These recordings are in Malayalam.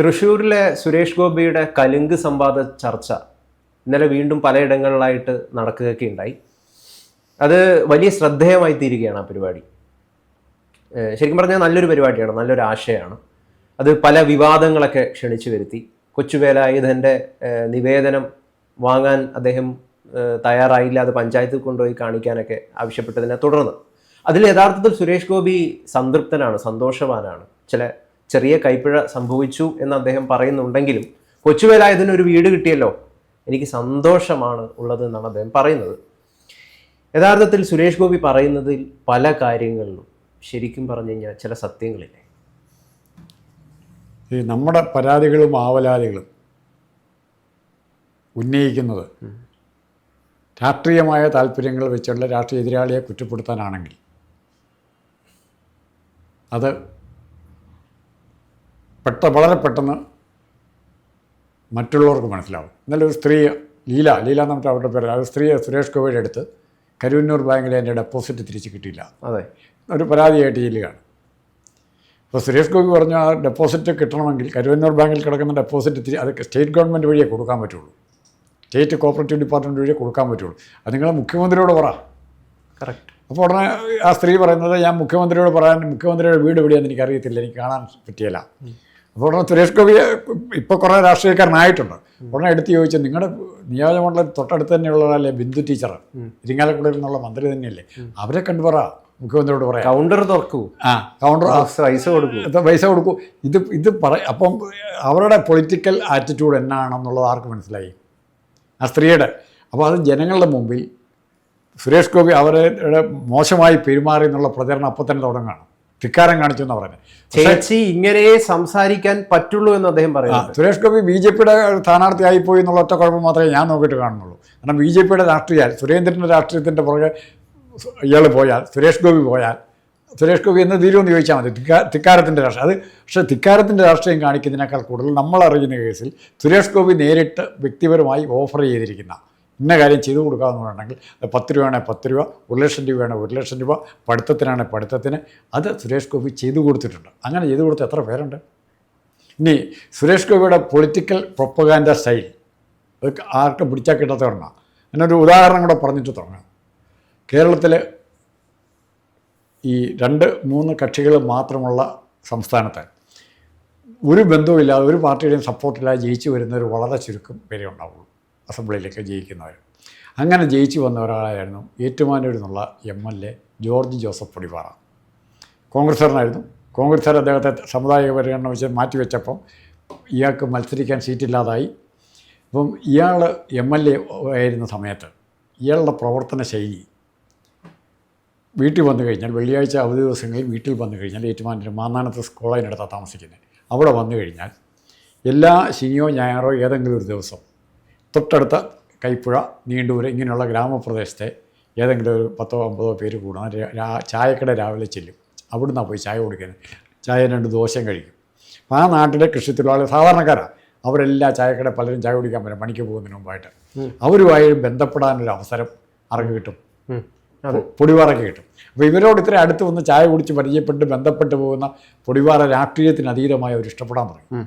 തൃശ്ശൂരിലെ സുരേഷ് ഗോപിയുടെ കലുങ്ക് സംവാദ ചർച്ച ഇന്നലെ വീണ്ടും പലയിടങ്ങളിലായിട്ട് നടക്കുകയൊക്കെ ഉണ്ടായി അത് വലിയ ശ്രദ്ധേയമായി തീരുകയാണ് ആ പരിപാടി. ശരിക്കും പറഞ്ഞാൽ നല്ലൊരു പരിപാടിയാണ് നല്ലൊരു ആശയമാണ്. അത് പല വിവാദങ്ങളൊക്കെ ക്ഷണിച്ചു വരുത്തി. കൊച്ചുവേലായുധന്റെ നിവേദനം വാങ്ങാൻ അദ്ദേഹം തയ്യാറായില്ല അത് പഞ്ചായത്തിൽ കൊണ്ടുപോയി കാണിക്കാനൊക്കെ ആവശ്യപ്പെട്ടതിനെ തുടർന്ന്. അതിൽ യഥാർത്ഥത്തിൽ സുരേഷ് ഗോപി സംതൃപ്തനാണ് സന്തോഷവാനാണ്. ചില ചെറിയ കൈപ്പിഴ സംഭവിച്ചു എന്ന് അദ്ദേഹം പറയുന്നുണ്ടെങ്കിലും കൊച്ചുവേലായുധന് ഒരു വീട് കിട്ടിയല്ലോ. എനിക്ക് സന്തോഷമാണ് ഉള്ളത് എന്നാണ് അദ്ദേഹം പറയുന്നത്. യഥാർത്ഥത്തിൽ സുരേഷ് ഗോപി പറയുന്നതിൽ പല കാര്യങ്ങളിലും ശരിക്കും പറഞ്ഞു കഴിഞ്ഞാൽ ചില സത്യങ്ങളില്ലേ? ഈ നമ്മുടെ പരാതികളും ആവലാതികളും ഉന്നയിക്കുന്നത് രാഷ്ട്രീയമായ താല്പര്യങ്ങൾ വെച്ചുള്ള രാഷ്ട്രീയ എതിരാളിയെ കുറ്റപ്പെടുത്താനാണെങ്കിൽ അത് പെട്ട വളരെ പെട്ടെന്ന് മറ്റുള്ളവർക്ക് മനസ്സിലാവും. ഇന്നലെ ഒരു സ്ത്രീ ലീല ലീല എന്നിട്ട് അവരുടെ പേര് ആ സ്ത്രീയെ സുരേഷ് ഗോവയുടെ അടുത്ത് കരുവന്നൂർ ബാങ്കിലെ എന്റെ ഡെപ്പോസിറ്റ് തിരിച്ച് കിട്ടിയില്ല. അതെ. ഒരു പരാതിയായിട്ട് ചെല്ലുകയാണ് അപ്പോൾ സുരേഷ് ഗോപി പറഞ്ഞു ആ ഡെപ്പോസിറ്റ് കിട്ടണമെങ്കിൽ കരുവന്നൂർ ബാങ്കിൽ കിടക്കുന്ന ഡെപ്പോസിറ്റ് തിരി അത് സ്റ്റേറ്റ് ഗവൺമെന്റ് വഴിയേ കൊടുക്കാൻ പറ്റുള്ളൂ. സ്റ്റേറ്റ് കോപ്പറേറ്റീവ് ഡിപ്പാർട്ട്മെന്റ് വഴിയേ കൊടുക്കാൻ പറ്റുള്ളൂ. അത് നിങ്ങൾ മുഖ്യമന്ത്രിയോട് പറ. കറക്റ്റ് അപ്പോൾ ഉടനെ ആ സ്ത്രീ പറയുന്നത് ഞാൻ മുഖ്യമന്ത്രിയോട് പറയാൻ മുഖ്യമന്ത്രിയുടെ വീട് എവിടെയാണെന്ന് എനിക്കറിയത്തില്ല എനിക്ക് കാണാൻ പറ്റിയില്ല. അപ്പോൾ ഉടനെ സുരേഷ് ഗോപി ഇപ്പോൾ കുറേ രാഷ്ട്രീയക്കാരനായിട്ടുണ്ട്. ഉടനെ എടുത്ത് ചോദിച്ചു നിങ്ങളുടെ നിയോജകമണ്ഡലം തൊട്ടടുത്ത് തന്നെയുള്ളതല്ലേ ബിന്ദു ടീച്ചർ ഇരിങ്ങാലക്കുടയിൽ നിന്നുള്ള മന്ത്രി തന്നെയല്ലേ? അവരെ കണ്ടു പറ മുഖ്യമന്ത്രിയോട് പറയാം. കൗണ്ടർ തുറക്കൂ. ആ കൗണ്ടർ പൈസ കൊടുക്കൂ. പൈസ കൊടുക്കൂ. ഇത് ഇത് പറ അപ്പം അവരുടെ പൊളിറ്റിക്കൽ ആറ്റിറ്റ്യൂഡ് എന്നാണെന്നുള്ളത് ആർക്ക് മനസ്സിലായി? ആ സ്ത്രീയുടെ. അപ്പോൾ അത് ജനങ്ങളുടെ മുമ്പിൽ സുരേഷ് ഗോപി അവരുടെ മോശമായി പെരുമാറി എന്നുള്ള പ്രചരണം അപ്പം തന്നെ തുടങ്ങുകയാണ്. ധിക്കാരം കാണിച്ചു എന്നാ പറയുന്നത് ചേച്ചി ഇങ്ങനെ സംസാരിക്കാൻ പറ്റുള്ളൂ എന്ന് അദ്ദേഹം പറയുന്നു സുരേഷ് ഗോപി ബി ജെ പിയുടെ സ്ഥാനാർത്ഥിയായി പോയി എന്നുള്ള ഒറ്റ കുഴപ്പം മാത്രമേ ഞാൻ നോക്കിയിട്ട് കാണുന്നുള്ളൂ. കാരണം ബി ജെ പിയുടെ രാഷ്ട്രീയ സുരേന്ദ്രന്റെ രാഷ്ട്രീയത്തിന്റെ പുറകെ ഇയാൾ പോയാൽ സുരേഷ് ഗോപി പോയാൽ സുരേഷ് ഗോപി എന്ന് തീരുമെന്ന് ചോദിച്ചാൽ മതി. തിക്കാ തിക്കാരത്തിന്റെ രാഷ്ട്രീയം. അത് പക്ഷേ തിക്കാരത്തിന്റെ രാഷ്ട്രീയം കാണിക്കുന്നതിനേക്കാൾ കൂടുതൽ നമ്മൾ അറിയുന്ന കേസിൽ സുരേഷ് ഗോപി നേരിട്ട് വ്യക്തിപരമായി ഓഫർ ചെയ്തിരിക്കുന്ന ഇന്ന കാര്യം ചെയ്തു കൊടുക്കാമെന്നുണ്ടെങ്കിൽ അത് പത്ത് രൂപയാണെങ്കിൽ പത്ത് രൂപ ഒരു ലക്ഷം രൂപയാണ് ഒരു ലക്ഷം രൂപ പഠിത്തത്തിനാണ് പഠിത്തത്തിന് അത് സുരേഷ് ഗോപി ചെയ്തു കൊടുത്തിട്ടുണ്ട്. അങ്ങനെ ചെയ്തു കൊടുത്ത എത്ര പേരുണ്ട്? ഇനി സുരേഷ് ഗോപിയുടെ പൊളിറ്റിക്കൽ പ്രൊപ്പഗാൻഡ സ്റ്റൈൽ അത് ആർക്കും പിടിച്ചാൽ കിട്ടാത്തവരണ എന്നൊരു ഉദാഹരണം കൂടെ പറഞ്ഞിട്ട് തുടങ്ങാം. കേരളത്തിൽ ഈ രണ്ട് മൂന്ന് കക്ഷികൾ മാത്രമുള്ള സംസ്ഥാനത്ത് ഒരു ബന്ധവുമില്ലാതെ ഒരു പാർട്ടിയുടെയും സപ്പോർട്ടില്ലാതെ ജയിച്ചു വരുന്നവർ വളരെ ചുരുക്കം പേരെ ഉണ്ടാവുള്ളൂ. അസംബ്ലിയിലേക്ക് ജയിക്കുന്നവർ. അങ്ങനെ ജയിച്ചു വന്ന ഒരാളായിരുന്നു ഏറ്റുമാനൂരിൽ നിന്നുള്ള M L A George Joseph Podippara കോൺഗ്രസ്സുകാരനായിരുന്നു. കോൺഗ്രസ്സുകാർ അദ്ദേഹത്തെ സമുദായിക പരിഗണന വെച്ച് മാറ്റിവെച്ചപ്പം ഇയാൾക്ക് മത്സരിക്കാൻ സീറ്റില്ലാതായി. അപ്പം ഇയാൾ എം എൽ എ ആയിരുന്ന സമയത്ത് ഇയാളുടെ പ്രവർത്തന ശൈലി വീട്ടിൽ വന്നു കഴിഞ്ഞാൽ വെള്ളിയാഴ്ച അവധി ദിവസങ്ങളിൽ വീട്ടിൽ വന്നു കഴിഞ്ഞാൽ ഏറ്റുമാനൂർ മാന്നാനത്ത് കോളേജിനടുത്താണ് താമസിക്കുന്നത്. അവിടെ വന്നു കഴിഞ്ഞാൽ എല്ലാ ശനിയോ ഞായറോ ഏതെങ്കിലും ഒരു ദിവസം തൊട്ടടുത്ത കൈപ്പുഴ നീണ്ടൂര് ഇങ്ങനെയുള്ള ഗ്രാമപ്രദേശത്തെ ഏതെങ്കിലും ഒരു പത്തോ അമ്പതോ പേര് രാ- ചായക്കട രാവിലെ ചെല്ലും. അവിടുന്നാണ് പോയി ചായ കുടിക്കുന്നത് ചായ രണ്ട് ദോശയും കഴിക്കും. അപ്പം ആ നാട്ടിലെ കൃഷിത്തൊഴിലാളി സാധാരണക്കാരാണ് അവരെല്ലാം ചായക്കട പലരും ചായ കുടിക്കാൻ പറ്റും പണിക്ക് പോകുന്നതിന് മുമ്പായിട്ട്. അവരുമായി ബന്ധപ്പെടാനൊരു അവസരം ആർക്ക് കിട്ടും. പൊടിവാറൊക്കെ കിട്ടും. അപ്പോൾ ഇവരോട് ഇത്ര അടുത്ത് വന്ന് ചായ കുടിച്ച് പരിചയപ്പെട്ട് ബന്ധപ്പെട്ട് പോകുന്ന പൊടിവാറ രാഷ്ട്രീയത്തിന് അതീതമായി അവർ ഇഷ്ടപ്പെടാൻ പറയും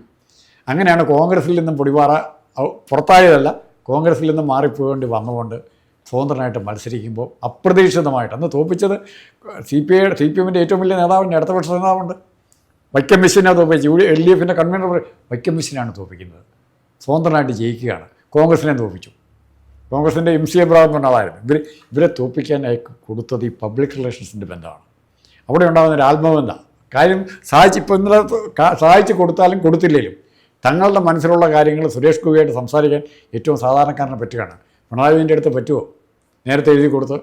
അങ്ങനെയാണ് കോൺഗ്രസിൽ നിന്നും പൊടിവാറ പുറത്തായതല്ല. കോൺഗ്രസിൽ നിന്ന് മാറിപ്പോകേണ്ടി വന്നുകൊണ്ട് സ്വതന്ത്രനായിട്ട് മത്സരിക്കുമ്പോൾ അപ്രതീക്ഷിതമായിട്ട് അന്ന് തോപ്പിച്ചത് C P I C P എമ്മിന്റെ ഏറ്റവും വലിയ നേതാവിന്റെ അടുത്ത പക്ഷ നേതാവുണ്ട്. വൈക്കം മിഷനാണ് തോപ്പിച്ചു യു എൽ ഡി എഫിന്റെ കൺവീനർ വൈക്കം മിഷനാണ് തോപ്പിക്കുന്നത്. സ്വതന്ത്രനായിട്ട് ജയിക്കുകയാണ്. കോൺഗ്രസിനെ തോപ്പിച്ചു. കോൺഗ്രസിന്റെ എം സി എബ്രാഹിം പറഞ്ഞ ആളായിരുന്നു ഇവർ ഇവരെ തോപ്പിക്കാനായി കൊടുത്തത് ഈ പബ്ലിക് റിലേഷൻസിന്റെ ബന്ധമാണ്. അവിടെ ഉണ്ടാകുന്ന ഒരു ആത്മബന്ധം. കാര്യം സഹായിച്ച് ഇപ്പം ഇന്നലെ സഹായിച്ച് കൊടുത്താലും കൊടുത്തില്ലെങ്കിലും തങ്ങളുടെ മനസ്സിലുള്ള കാര്യങ്ങൾ സുരേഷ് ഗോപിയായിട്ട് സംസാരിക്കാൻ ഏറ്റവും സാധാരണക്കാരനെ പറ്റുകയാണ്. പിണറായി വിജയന്റെ അടുത്ത് പറ്റുമോ നേരത്തെ എഴുതി കൊടുത്ത്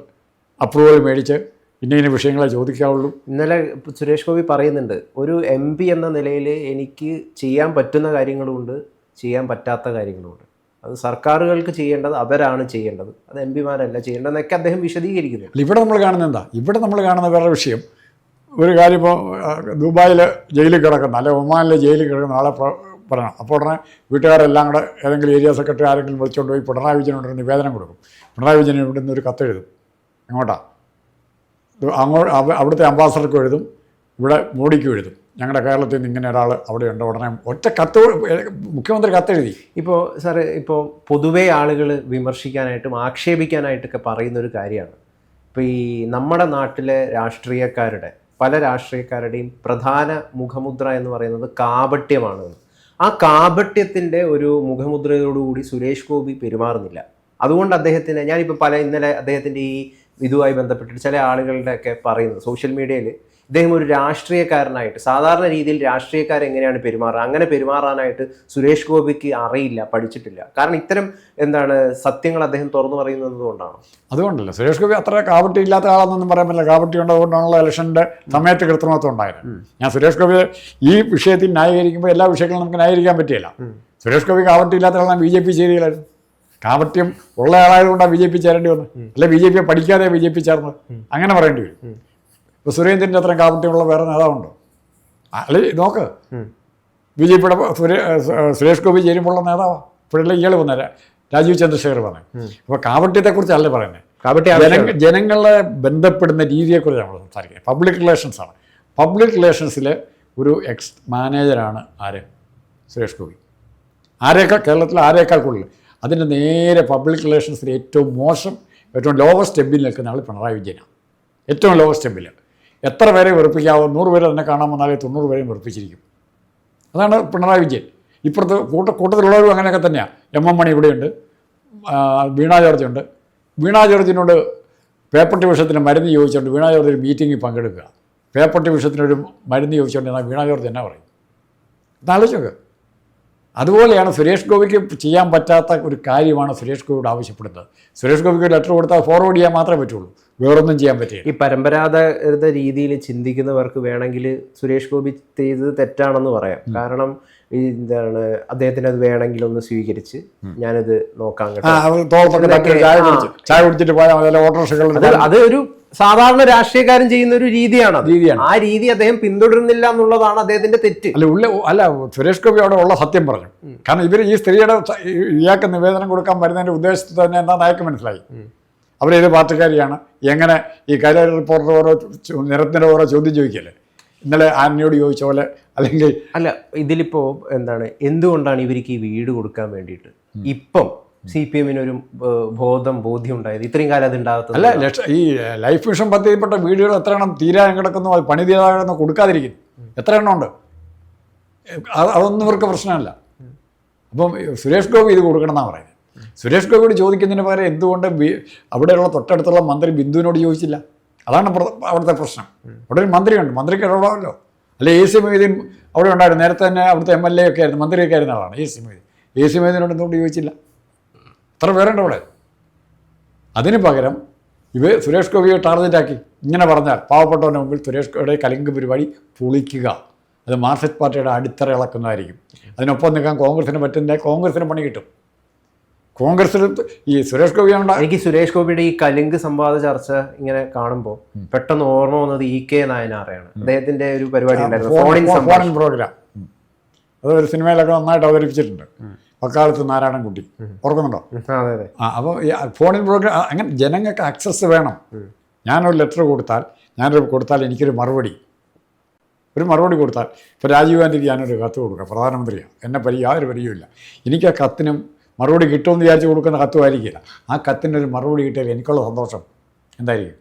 അപ്രൂവൽ മേടിച്ച് ഇന്ന ഇന്ന വിഷയങ്ങളെ ചോദിക്കാവുള്ളൂ. ഇന്നലെ സുരേഷ് ഗോപി പറയുന്നുണ്ട് ഒരു എം പി എന്ന നിലയിൽ എനിക്ക് ചെയ്യാൻ പറ്റുന്ന കാര്യങ്ങളുമുണ്ട് ചെയ്യാൻ പറ്റാത്ത കാര്യങ്ങളുമുണ്ട് അത് സർക്കാരുകൾക്ക് ചെയ്യേണ്ടത് അവരാണ് ചെയ്യേണ്ടത്. അത് എം പിമാരല്ല ചെയ്യേണ്ടതെന്നൊക്കെ അദ്ദേഹം വിശദീകരിക്കുന്നു ഇവിടെ നമ്മൾ കാണുന്നത് എന്താ? ഇവിടെ നമ്മൾ കാണുന്ന വേറെ വിഷയം. ഒരു കാര്യം ഇപ്പോൾ ദുബായിൽ ജയിലിൽ കിടക്കുന്ന അല്ലെ ഒമാനിലെ ജയിലിൽ കിടക്കുന്ന ആളെ പറയണം. അപ്പോൾ ഉടനെ വീട്ടുകാരെല്ലാം കൂടെ ഏതെങ്കിലും ഏരിയ സെക്രട്ടറി ആരെങ്കിലും വിളിച്ചുകൊണ്ട് പോയി പിണറായി വിജയനോട് നിവേദനം കൊടുക്കും. പിണറായി വിജയൻ ഇവിടെ നിന്ന് ഒരു കത്ത് എഴുതും. എങ്ങോട്ടാ? അങ്ങോട്ട് അവ- അവിടുത്തെ അംബാസഡർക്കും എഴുതും ഇവിടെ മോഡിക്കും എഴുതും. ഞങ്ങളുടെ കേരളത്തിൽ നിന്ന് ഇങ്ങനെ ഒരാൾ അവിടെ ഉണ്ട്. ഉടനെ ഒറ്റ കത്ത് മുഖ്യമന്ത്രി കത്തെഴുതി ഇപ്പോൾ സാറ് ഇപ്പോൾ പൊതുവേ ആളുകൾ വിമർശിക്കാനായിട്ടും ആക്ഷേപിക്കാനായിട്ടൊക്കെ പറയുന്ന ഒരു കാര്യമാണ്. ഇപ്പോൾ ഈ നമ്മുടെ നാട്ടിലെ രാഷ്ട്രീയക്കാരുടെ പല രാഷ്ട്രീയക്കാരുടെയും പ്രധാന മുഖമുദ്ര എന്ന് പറയുന്നത് കാപട്യമാണ്. ആ കാപട്യത്തിന്റെ ഒരു മുഖമുദ്രയോടുകൂടി സുരേഷ് ഗോപി പെരുമാറുന്നില്ല. അതുകൊണ്ട് അദ്ദേഹത്തിന് ഞാനിപ്പോൾ പല ഇന്നലെ അദ്ദേഹത്തിന്റെ ഈ ഇതുമായി ബന്ധപ്പെട്ടിട്ട് ചില ആളുകളുടെയൊക്കെ പറയുന്നത് സോഷ്യൽ മീഡിയയിൽ ഇദ്ദേഹം ഒരു രാഷ്ട്രീയക്കാരനായിട്ട് സാധാരണ രീതിയിൽ രാഷ്ട്രീയക്കാർ എങ്ങനെയാണ് പെരുമാറുക? അങ്ങനെ പെരുമാറാനായിട്ട് സുരേഷ് ഗോപിക്ക് അറിയില്ല പഠിച്ചിട്ടില്ല. കാരണം ഇത്തരം എന്താണ് സത്യങ്ങൾ അദ്ദേഹം തുറന്നു പറയുന്നത് കൊണ്ടാണ്? അതുകൊണ്ടല്ല. സുരേഷ് ഗോപി അത്ര കാപട്ടി ഇല്ലാത്ത ആളെന്നൊന്നും പറയാൻ പറ്റില്ല. കാപട്ടി ഉണ്ടതുകൊണ്ടാണല്ലോ ഇലക്ഷന്റെ സമയത്ത് കൃത്രിമത്വം ഉണ്ടായത്. ഞാൻ സുരേഷ് ഗോപി ഈ വിഷയത്തിൽ ന്യായീകരിക്കുമ്പോൾ എല്ലാ വിഷയങ്ങളും നമുക്ക് ന്യായീകരിക്കാൻ പറ്റില്ല സുരേഷ് ഗോപി കാപട്ടി ഇല്ലാത്ത ആളാണ് ബി ജെ പി ചെയ്തില്ലായിരുന്നു കാപട്യം ഉള്ള ആളായതുകൊണ്ടാണ് ബി ജെ പി ചേരേണ്ടി വന്നത്. അല്ലെ ബി ജെ പി പഠിക്കാതെ ബി ജെ പി ചേർന്നത്? അങ്ങനെ പറയേണ്ടി വരും. ഇപ്പോൾ സുരേന്ദ്രന്റെ അത്രയും കാപട്യമുള്ള വേറെ നേതാവുണ്ടോ? അല്ലെ നോക്ക്. ബി ജെ പിയുടെ സുരേഷ് ഗോപി ചേരുമ്പോഴുള്ള നേതാവാണ് ഇപ്പോഴല്ലേ ഇയാൾ വന്നേരെ രാജീവ് ചന്ദ്രശേഖർ പറഞ്ഞു അപ്പോൾ കാപട്യത്തെക്കുറിച്ചല്ല പറയുന്നത് കാപട്യ ജന ജനങ്ങളെ ബന്ധപ്പെടുന്ന രീതിയെക്കുറിച്ച് നമ്മൾ സംസാരിക്കുന്നത്. പബ്ലിക് റിലേഷൻസ് ആണ്. പബ്ലിക് റിലേഷൻസിൽ ഒരു എക്സ് മാനേജറാണ് ആര്? സുരേഷ് ഗോപി. ആരേക്കാൾ കേരളത്തിൽ ആരേക്കാൾ കൂടുതൽ? അതിന്റെ നേരെ പബ്ലിക് റിലേഷൻസിൽ ഏറ്റവും മോശം ഏറ്റവും ലോവസ്റ്റ് സ്റ്റെപ്പിൽ നിൽക്കുന്ന ആൾ പിണറായി വിജയനാണ്. ഏറ്റവും ലോവസ്റ്റ് സ്റ്റെപ്പിൽ എത്ര പേരെ വെറുപ്പിക്കാവോ നൂറ് പേര് തന്നെ കാണാൻ വന്നാലേ തൊണ്ണൂറ് പേരെയും വെറുപ്പിച്ചിരിക്കും. അതാണ് പിണറായി വിജയൻ. ഇപ്പുറത്ത് കൂട്ട കൂട്ടത്തിലുള്ളവരും അങ്ങനെയൊക്കെ തന്നെയാണ് എം എം മണി ഇവിടെയുണ്ട് വീണ ജോർജ് ഉണ്ട്. വീണ ജോർജിനോട് പേപ്പർ വിഷയത്തിന് മരുന്ന് ചോദിച്ചുകൊണ്ട് വീണ ജോർജ് ഒരു മീറ്റിങ്ങിൽ പങ്കെടുക്കുക. പേപ്പർ വിഷയത്തിനൊരു മരുന്ന് ചോദിച്ചുകൊണ്ട് എന്നാൽ വീണ ജോർജ് എന്നാ പറയും എന്നാലോചിച്ചോക്ക് അതുപോലെയാണ് സുരേഷ് ഗോപിക്ക് ചെയ്യാൻ പറ്റാത്ത ഒരു കാര്യമാണ് സുരേഷ് ഗോപിയോട് ആവശ്യപ്പെടുന്നത്. സുരേഷ് ഗോപിക്ക് ലെറ്റർ കൊടുത്താൽ ഫോർവേഡ് ചെയ്യാൻ മാത്രമേ പറ്റുള്ളൂ. വേറൊന്നും ചെയ്യാൻ പറ്റില്ല. ഈ പരമ്പരാഗത രീതിയിൽ ചിന്തിക്കുന്നവർക്ക് വേണമെങ്കിൽ സുരേഷ് ഗോപി ചെയ്തത് തെറ്റാണെന്ന് പറയാം. കാരണം എന്താണ് അദ്ദേഹത്തിന് അത് വേണമെങ്കിൽ ഒന്ന് സ്വീകരിച്ച് ഞാനത് നോക്കാം ആ കേട്ടോ. അത് തോളത്തൊക്കെ തട്ടി ചായ ചായ കുടിച്ചിട്ട് പോയാൽ മതി. അത് ഓട്ടോറിക്ഷകളിൽ അത് ഒരു സാധാരണ രാഷ്ട്രീയക്കാരൻ ചെയ്യുന്ന ഒരു രീതിയാണ് രീതിയാണ്. ആ രീതി അദ്ദേഹം പിന്തുടരുന്നില്ല എന്നുള്ളതാണ് അദ്ദേഹത്തിന്റെ തെറ്റ്. അല്ല ഉള്ള അല്ല സുരേഷ് ഗോപി അവിടെ ഉള്ള സത്യം പറഞ്ഞു. കാരണം ഇവർ ഈ സ്ത്രീയുടെ ഇയാൾക്ക് നിവേദനം കൊടുക്കാൻ വരുന്നതിന്റെ ഉദ്ദേശത്തിൽ തന്നെ എന്താ നയക്ക് മനസ്സിലായി. അവരേത് പാർട്ടിക്കാരിയാണ്? എങ്ങനെ ഈ കാര്യ റിപ്പോർട്ടർ ഓരോ നിരത്തിന്റെ നിരത്തിന് ഓരോ ചോദ്യം ചോദിക്കല്ലേ? ഇന്നലെ ആന്റണിയോട് ചോദിച്ച പോലെ അല്ലെങ്കിൽ അല്ല ഇതിലിപ്പോ എന്താണ് എന്തുകൊണ്ടാണ് ഇവർക്ക് ഈ വീട് കൊടുക്കാൻ വേണ്ടിയിട്ട്? ഇപ്പം സി പി എമ്മിന് ഒരു ബോധം ബോധ്യം ഉണ്ടായത്? ഇത്രയും കാലം അത് ഉണ്ടാകത്തത് അല്ല ലക്ഷ ഈ ലൈഫ് മിഷൻ പദ്ധതിയിൽപ്പെട്ട വീടുകൾ എത്ര എണ്ണം തീരാൻ കിടക്കുന്നു അത് പണി തീരാതെ കൊടുക്കാതിരിക്കുന്നു എത്ര എണ്ണം ഉണ്ട്? അതൊന്നും ഇവർക്ക് പ്രശ്നമല്ല. അപ്പം സുരേഷ് ഗോപി ഇത് കൊടുക്കണം എന്നാണ് പറയുന്നത്. സുരേഷ് ഗോപിയോട് ചോദിക്കുന്നതിന് പകരം എന്തുകൊണ്ട് അവിടെയുള്ള തൊട്ടടുത്തുള്ള മന്ത്രി ബിന്ദുവിനോട് ചോദിച്ചില്ല? അതാണ് അവിടുത്തെ പ്രശ്നം. അവിടെ ഒരു മന്ത്രിയുണ്ട്. മന്ത്രിക്ക് ഇടപെടാമല്ലോ. അല്ല എ സി മൊയ്തീൻ അവിടെ ഉണ്ടായിരുന്നു. നേരത്തെ തന്നെ അവിടുത്തെ എം എൽ എ ഒക്കെ ആയിരുന്നു. മന്ത്രിയൊക്കെ ആയിരുന്ന ആളാണ്. A C Moideen. A C മൊയ്തീനോട് എന്തുകൊണ്ട് ചോദിച്ചില്ല? എത്ര പേരുണ്ട് അവിടെ. അതിന് പകരം ഇവ സുരേഷ് ഗോപിയെ ടാർഗറ്റാക്കി ഇങ്ങനെ പറഞ്ഞാൽ പാവപ്പെട്ടവന്റെ മുമ്പിൽ സുരേഷ് ഗോപിയുടെ കലിംഗ് പരിപാടി പൊളിക്കുക. അത് മാർക്സിസ്റ്റ് പാർട്ടിയുടെ അടിത്തറ ഇളക്കുന്നതായിരിക്കും. അതിനൊപ്പം നിൽക്കാൻ കോൺഗ്രസിന് പറ്റുന്ന കോൺഗ്രസിന് പണി കിട്ടും. കോൺഗ്രസിൽ ഈ സുരേഷ് ഗോപിയാണ് എനിക്ക് സുരേഷ് ഗോപിയുടെ ഈ കലിങ്ക് സംവാദ ചർച്ച ഇങ്ങനെ കാണുമ്പോൾ പെട്ടെന്ന് ഓർമ്മ വന്നത് ഇ കെ നായനാറയാണ്. അദ്ദേഹത്തിന്റെ ഒരു പരിപാടി ഉണ്ടായിരുന്നു. Phone in programme. അത് ഒരു സിനിമയിലൊക്കെ നന്നായിട്ട് അവതരിപ്പിച്ചിട്ടുണ്ട്. വക്കാലത്ത് നാരായണൻകുട്ടി ഓർക്കുന്നുണ്ടോ? ആ, അപ്പോൾ ഫോണിൽ പ്രോഗ്രാം അങ്ങനെ ജനങ്ങൾക്ക് ആക്സസ് വേണം. ഞാനൊരു ലെറ്റർ കൊടുത്താൽ ഞാനൊരു കൊടുത്താൽ എനിക്കൊരു മറുപടി. ഒരു മറുപടി കൊടുത്താൽ ഇപ്പോൾ രാജീവ് ഗാന്ധിക്ക് ഞാനൊരു കത്ത് കൊടുക്കാം പ്രധാനമന്ത്രിയാണ് എന്നെ പരി യാതൊരു പരിചയമില്ല എനിക്ക് ആ കത്തിനും മറുപടി കിട്ടുമെന്ന് വിചാരിച്ച് കൊടുക്കുന്ന കത്തുമായിരിക്കില്ല. ആ കത്തിന്റെ ഒരു മറുപടി കിട്ടിയാൽ എനിക്കുള്ള സന്തോഷം എന്തായിരിക്കും?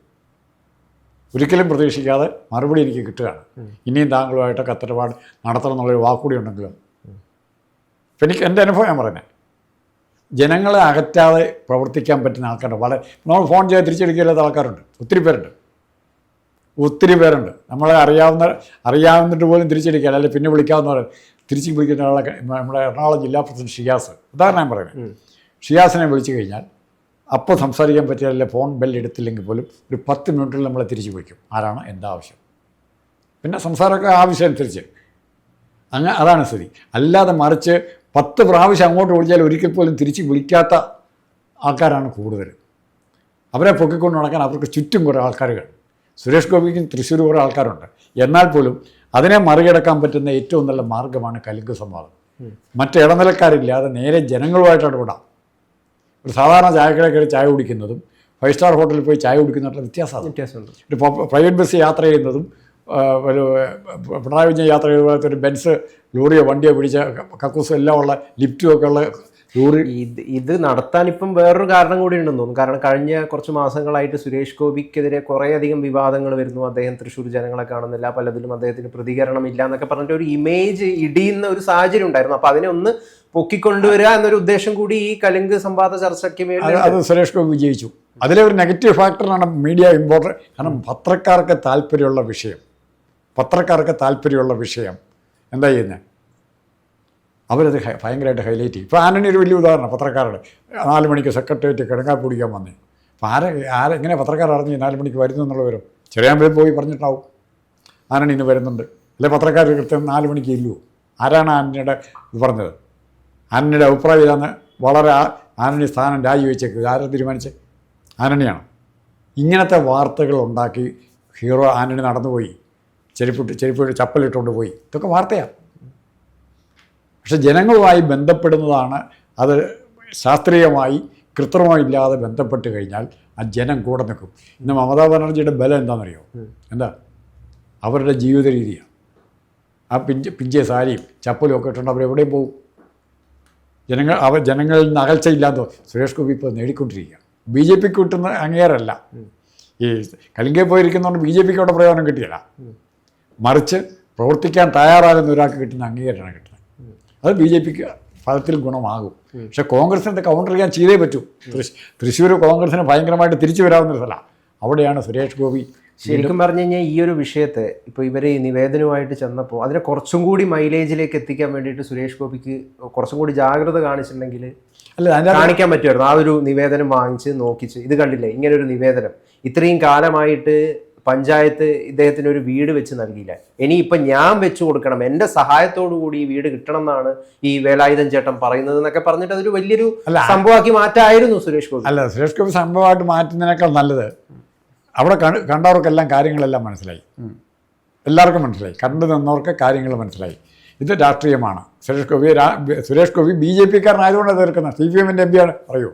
ഒരിക്കലും പ്രതീക്ഷിക്കാതെ മറുപടി എനിക്ക് കിട്ടുകയാണ്. ഇനിയും താങ്കളുമായിട്ട് കത്തിടപാട് നടത്തണം എന്നുള്ളൊരു വാക്കുകൂടി ഉണ്ടെങ്കിലും ഇപ്പം എനിക്ക് എന്റെ അനുഭവം ഞാൻ പറയുന്നത് ജനങ്ങളെ അകറ്റാതെ പ്രവർത്തിക്കാൻ പറ്റുന്ന ആൾക്കാരുണ്ട്. വളരെ നമ്മൾ ഫോൺ ചെയ്ത് തിരിച്ചെടുക്കില്ലാത്ത ആൾക്കാരുണ്ട്. ഒത്തിരി പേരുണ്ട്. ഒത്തിരി പേരുണ്ട്. നമ്മളെ അറിയാവുന്ന അറിയാവുന്നിട്ട് പോലും തിരിച്ചെടുക്കുക അല്ലെങ്കിൽ പിന്നെ വിളിക്കാവുന്നവർ തിരിച്ച് വിളിക്കുന്ന ആളെ നമ്മുടെ എറണാകുളം ജില്ലാ പ്രസിഡന്റ് ഷിയാസ്. ഉദാഹരണം ഞാൻ പറയുന്നത് ഷിയാസിനെ വിളിച്ചു കഴിഞ്ഞാൽ അപ്പോൾ സംസാരിക്കാൻ പറ്റിയാലല്ലേ ഫോൺ ബെൽ എടുത്തില്ലെങ്കിൽ പോലും ഒരു പത്ത് മിനിറ്റിൽ നമ്മളെ തിരിച്ചു വിളിക്കും. ആരാണ്? എന്താ ആവശ്യം? പിന്നെ സംസാരമൊക്കെ ആവശ്യം അനുസരിച്ച് അങ്ങനെ അതാണ് സ്ഥിതി. അല്ലാതെ മറിച്ച് പത്ത് പ്രാവശ്യം അങ്ങോട്ട് വിളിച്ചാൽ ഒരിക്കൽ പോലും തിരിച്ച് വിളിക്കാത്ത ആൾക്കാരാണ് കൂടുതൽ. അവരെ പൊക്കിക്കൊണ്ട് നടക്കാൻ അവർക്ക് ചുറ്റും കുറേ ആൾക്കാരുകൾ. കാണും സുരേഷ് ഗോപിക്കും തൃശ്ശൂർ കുറേ ആൾക്കാരുണ്ട്. എന്നാൽ പോലും അതിനെ മറികടക്കാൻ പറ്റുന്ന ഏറ്റവും നല്ല മാർഗമാണ് കലിംഗ സംവാദം. മറ്റ് ഇടനിലക്കാരില്ലാതെ നേരെ ജനങ്ങളുമായിട്ട് ഇടപെടാം ഒരു സാധാരണ ചായക്കടയിൽ കയറി ചായ കുടിക്കുന്നതും ഫൈവ് സ്റ്റാർ ഹോട്ടലിൽ പോയി ചായ കുടിക്കുന്നതും വ്യത്യാസമാണ്. വ്യത്യാസമുണ്ട്. ഒരു പ്രൈവറ്റ് ബസ് യാത്ര ചെയ്യുന്നതും ഒരു പിണറായി വിജയൻ യാത്ര ചെയ്ത ഒരു ബെൻസ് ലോറിയോ വണ്ടിയോ പിടിച്ച കക്കൂസും എല്ലാം ഉള്ള ലിഫ്റ്റും ഒക്കെ ഉള്ള ലോറി. ഇത് ഇത് നടത്താൻ ഇപ്പം വേറൊരു കാരണം കൂടി ഉണ്ടെന്ന് തോന്നുന്നു. കാരണം കഴിഞ്ഞ കുറച്ച് മാസങ്ങളായിട്ട് സുരേഷ് ഗോപിക്കെതിരെ കുറേയധികം വിവാദങ്ങൾ വരുന്നു. അദ്ദേഹം തൃശ്ശൂർ ജനങ്ങളെ കാണുന്നില്ല. പലതിലും അദ്ദേഹത്തിന് പ്രതികരണം ഇല്ല എന്നൊക്കെ പറഞ്ഞിട്ട് ഒരു ഇമേജ് ഇടിയുന്ന ഒരു സാഹചര്യം ഉണ്ടായിരുന്നു. അപ്പൊ അതിനെ ഒന്ന് പൊക്കിക്കൊണ്ടുവരിക എന്നൊരു ഉദ്ദേശം കൂടി ഈ കലിംഗ് സംവാദ ചർച്ചയ്ക്ക് വേണ്ടി അത് സുരേഷ് ഗോപി വിജയിച്ചു. അതിലെ ഒരു നെഗറ്റീവ് ഫാക്ടറാണ് മീഡിയ ഇമ്പോർട്ടന്റ് കാരണം പത്രക്കാർക്ക് താല്പര്യമുള്ള വിഷയം. പത്രക്കാർക്ക് താല്പര്യമുള്ള വിഷയം. എന്താ ചെയ്യുന്നത് അവരത് ഭയങ്കരമായിട്ട് ഹൈലൈറ്റ് ചെയ്യും. ഇപ്പോൾ ആനണി ഒരു വലിയ ഉദാഹരണം പത്രക്കാരുടെ. നാല് മണിക്ക് സെക്രട്ടേറിയറ്റ് കിടങ്ങാൻ പിടിക്കാൻ വന്നേ. അപ്പോൾ ആരെ ആരെങ്ങനെ പത്രക്കാർ അറിഞ്ഞ് നാല് മണിക്ക് വരുന്നു എന്നുള്ളവരും ചെറിയ ചെറിയാമ്പലം പോയി പറഞ്ഞിട്ടുണ്ടാവും ആനണി ഇന്ന് വരുന്നുണ്ട്. അല്ലെ പത്രക്കാർ കൃത്യം നാല് മണിക്ക് ഇല്ലയോ ആരാണ് ആനണിയുടെ ഇത് പറഞ്ഞത്? ആനണിയുടെ അഭിപ്രായം ഇതാണ്. വളരെ ആ- ആന്റണി സ്ഥാനം രാജിവെച്ചേക്ക് ആരെ തീരുമാനിച്ച്? ആനണിയാണ് ഇങ്ങനത്തെ വാർത്തകൾ ഉണ്ടാക്കി ഹീറോ ആനണി നടന്നുപോയി. ചെരുപ്പിട്ട് ചെരുപ്പിട്ട് ചപ്പലിട്ടുകൊണ്ട് പോയി. ഇതൊക്കെ വാർത്തയാണ്. പക്ഷെ ജനങ്ങളുമായി ബന്ധപ്പെടുന്നതാണ് അത് ശാസ്ത്രീയമായി കൃത്രിമമില്ലാതെ ബന്ധപ്പെട്ട് കഴിഞ്ഞാൽ ആ ജനം കൂടെ നിൽക്കും. ഇന്ന് മമതാ ബാനർജിയുടെ ബലം എന്താണെന്നറിയോ? എന്താ? അവരുടെ ജീവിത രീതിയാണ് ആ പിഞ്ച് പിഞ്ചേ സാരിയും ചപ്പലും ഒക്കെ ഇട്ടുണ്ട് അവരെവിടെയും പോകും. ജനങ്ങൾ അവർ ജനങ്ങളിൽ നിന്ന് അകൽച്ചയില്ലാതെ സുരേഷ് ഗോപി ഇപ്പോൾ നേടിക്കൊണ്ടിരിക്കുക ബി ജെ പിക്ക് കിട്ടുന്ന അംഗീകാരമല്ല ഈ കലിംഗയിൽ പോയിരിക്കുന്നതുകൊണ്ട് ബി ജെ പിക്ക് അവിടെ പ്രയോജനം കിട്ടിയല്ല മറിച്ച് പ്രവർത്തിക്കാൻ തയ്യാറാകുന്ന ഒരാൾക്ക് കിട്ടുന്ന അംഗീകാരമാണ് കിട്ടുന്നത്. അത് ബി ജെ പിക്ക് ഫലത്തിൽ ഗുണമാകും. പക്ഷെ കോൺഗ്രസിന്റെ കൗണ്ടർ ചെയ്യാൻ ചെയ്തേ പറ്റൂ. തൃശ് തൃശ്ശൂർ കോൺഗ്രസിന് ഭയങ്കരമായിട്ട് തിരിച്ചു വരാവുന്ന ഒരു സ്ഥലമാണ്. അവിടെയാണ് സുരേഷ് ഗോപി ശരിക്കും പറഞ്ഞു കഴിഞ്ഞാൽ ഈ ഒരു വിഷയത്തെ ഇപ്പോൾ ഇവരെ നിവേദനവുമായിട്ട് ചെന്നപ്പോൾ അതിനെ കുറച്ചും കൂടി മൈലേജിലേക്ക് എത്തിക്കാൻ വേണ്ടിയിട്ട് സുരേഷ് ഗോപിക്ക് കുറച്ചും കൂടി ജാഗ്രത കാണിച്ചിട്ടുണ്ടെങ്കിൽ അല്ല കാണിക്കാൻ പറ്റുമായിരുന്നു. ആ ഒരു നിവേദനം വാങ്ങിച്ച് നോക്കിച്ച് ഇത് കണ്ടില്ലേ? ഇങ്ങനെ ഒരു നിവേദനം. ഇത്രയും കാലമായിട്ട് പഞ്ചായത്ത് ഇദ്ദേഹത്തിന് ഒരു വീട് വെച്ച് നൽകിയില്ല. ഇനി ഇപ്പൊ ഞാൻ വെച്ചു കൊടുക്കണം. എന്റെ സഹായത്തോടു കൂടി ഈ വീട് കിട്ടണം എന്നാണ് ഈ വേലായുധൻ ചേട്ടൻ പറയുന്നത് എന്നൊക്കെ പറഞ്ഞിട്ട് അതൊരു വലിയൊരു. സംഭവമാക്കി മാറ്റായിരുന്നു സുരേഷ് ഗോപി. അല്ല സുരേഷ് ഗോപി സംഭവമായിട്ട് മാറ്റുന്നതിനേക്കാൾ നല്ലത് അവിടെ കണ്ട് കണ്ടവർക്കെല്ലാം കാര്യങ്ങളെല്ലാം മനസ്സിലായി. എല്ലാവർക്കും മനസ്സിലായി. കണ്ടു നിന്നവർക്ക് കാര്യങ്ങൾ മനസ്സിലായി. ഇത് രാഷ്ട്രീയമാണ്. സുരേഷ് ഗോപി സുരേഷ് ഗോപി ബി ജെ പിക്കാരനായതുകൊണ്ട് തീർക്കുന്നത് സി പി എമ്മിന്റെ എം പിയാണ് പറയൂ.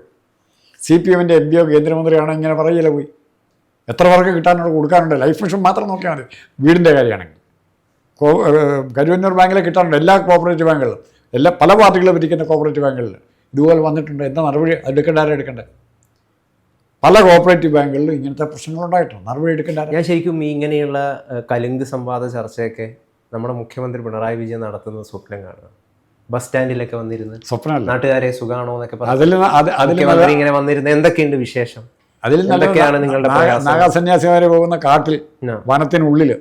സി പി എമ്മിന്റെ എം പിയോ കേന്ദ്രമന്ത്രിയാണോ ഇങ്ങനെ പറയില്ല പോയി? എത്ര പേർക്ക് കിട്ടാനുള്ള കൊടുക്കാനുണ്ട്? ലൈഫ് മിഷൻ മാത്രം നോക്കിയാൽ മതി. വീടിന്റെ കാര്യമാണെങ്കിൽ. കോ കരുവന്നൂർ ബാങ്കിലെ കിട്ടാനുണ്ട് എല്ലാ കോപ്പറേറ്റീവ് ബാങ്കുകളിലും. എല്ലാ പല പാർട്ടികളും ഭരിക്കുന്ന കോപ്പറേറ്റീവ് ബാങ്കുകളിൽ ഇതുപോലെ വന്നിട്ടുണ്ട്. എന്താ നടപടി എടുക്കേണ്ട ആരും എടുക്കണ്ടേ? പല കോപ്പറേറ്റീവ് ബാങ്കുകളിലും ഇങ്ങനത്തെ പ്രശ്നങ്ങളുണ്ടായിട്ടുണ്ട്. നടപടി എടുക്കേണ്ട? ഞാൻ ശരിക്കും ഈ ഇങ്ങനെയുള്ള കലുങ്ക് സംവാദ ചർച്ചയൊക്കെ നമ്മുടെ മുഖ്യമന്ത്രി പിണറായി വിജയൻ നടത്തുന്ന സ്വപ്നം കാണുക. ബസ് സ്റ്റാൻഡിലൊക്കെ വന്നിരുന്ന് സ്വപ്നമല്ല. നാട്ടുകാരെ സുഖാണോ എന്നൊക്കെ പറഞ്ഞു അതിൽ ഇങ്ങനെ വന്നിരുന്ന് എന്തൊക്കെയുണ്ട് വിശേഷം? അതിൽ എന്തൊക്കെയാണ് നിങ്ങളുടെ പ്രയാസം? നാഗസന്യാസിമാര് പോകുന്ന കാട്ടിൽ. വനത്തിനുള്ളിൽ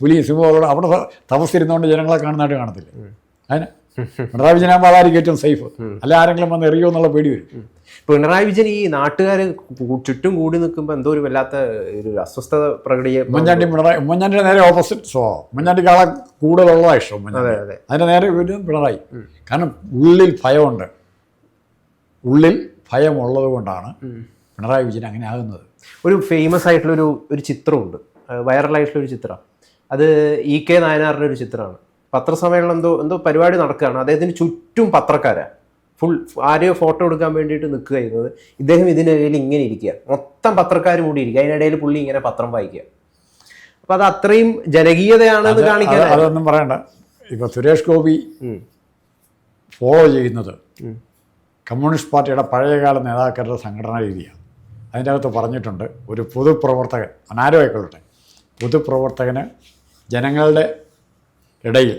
പുലി സിംഹങ്ങളോട് അവിടെ തപസ്സിരുന്നുകൊണ്ട് ജനങ്ങളെ കാണുന്നതായിട്ട് കാണത്തില്ല. അതിന് പിണറായി വിജയനാകുമ്പോൾ അതായിരിക്കും ഏറ്റവും സേഫ് അല്ല ആരെങ്കിലും വന്ന് എറിയോ എന്നുള്ള പേടി വരും. പിണറായി വിജയൻ ഈ നാട്ടുകാർ ചുറ്റും കൂടി നിൽക്കുമ്പോൾ എന്തോ ഒരു വല്ലാത്ത ഒരു അസ്വസ്ഥത പ്രകടിയ ഉമ്മൻചാണ്ടി പിണറായി ഉമ്മൻചാണ്ടിയുടെ നേരെ ഓപ്പോസിറ്റ് സോ ഉമ്മൻചാണ്ടിക്ക് ആളെ കൂടുതലുള്ളതാണ് ഇഷ്ടം അതെ ഉമ്മൻചാണ്ടി. അതെ അതിന്റെ നേരെ വീണ്ടും പിണറായി. കാരണം ഉള്ളിൽ ഭയമുണ്ട്. ഉള്ളിൽ ഭയമുള്ളത് കൊണ്ടാണ് പിണറായി വിജയൻ അങ്ങനെ ആകുന്നത് ഒരു ഫേമസ് ആയിട്ടുള്ളൊരു ഒരു ഒരു ചിത്രമുണ്ട് വൈറലായിട്ടുള്ള ഒരു ചിത്രം. അത് ഇ കെ നായനാറിന്റെ ഒരു ചിത്രമാണ്. പത്രസമ്മേളനം എന്തോ എന്തോ പരിപാടി നടക്കുകയാണ്. അദ്ദേഹത്തിന് ചുറ്റും പത്രക്കാരാണ് ഫുൾ ആരെയോ ഫോട്ടോ എടുക്കാൻ വേണ്ടിയിട്ട് നിൽക്കുക ചെയ്യുന്നത് ഇദ്ദേഹം ഇതിനിടയിൽ ഇങ്ങനെ ഇരിക്കുക മൊത്തം പത്രക്കാർ കൂടി ഇരിക്കുക അതിനിടയിൽ പുള്ളി ഇങ്ങനെ പത്രം വായിക്കുക അപ്പം അത് അത്രയും ജനകീയതയാണെന്ന് കാണിക്കാൻ അത് അതൊന്നും പറയണ്ട. ഇപ്പൊ സുരേഷ് ഗോപി. ഫോളോ ചെയ്യുന്നത്. കമ്മ്യൂണിസ്റ്റ് പാർട്ടിയുടെ പഴയകാല നേതാക്കളുടെ സംഘടനാ രീതിയാണ്. അതിന്റെ അകത്ത് പറഞ്ഞിട്ടുണ്ട് ഒരു പൊതുപ്രവർത്തകൻ അനാരോ ആയിക്കൊള്ളട്ടെ പൊതുപ്രവർത്തകന് ജനങ്ങളുടെ ഇടയിൽ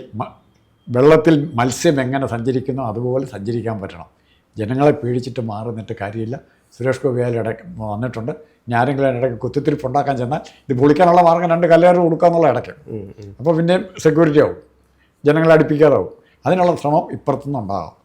വെള്ളത്തിൽ മത്സ്യം എങ്ങനെ സഞ്ചരിക്കുന്നോ അതുപോലെ സഞ്ചരിക്കാൻ പറ്റണം. ജനങ്ങളെ പേടിച്ചിട്ട് മാറി നിന്നിട്ട് കാര്യമില്ല. സുരേഷ് ഗോപിയാൽ ഇടയ്ക്ക് വന്നിട്ടുണ്ട്. ഞാനെങ്കിലും ഇടയ്ക്ക് കുത്തിത്തിരിപ്പ് ഉണ്ടാക്കാൻ ചെന്നാൽ ഇത് പൊളിക്കാനുള്ള മാർഗം രണ്ട് കല്ലേറ് കൊടുക്കാന്നുള്ള ഇടയ്ക്ക്. അപ്പോൾ പിന്നെ സെക്യൂരിറ്റി ആവും. ജനങ്ങളെ അടുപ്പിക്കാതാവും. അതിനുള്ള ശ്രമം ഇപ്പുറത്തുനിന്ന് ഉണ്ടാകും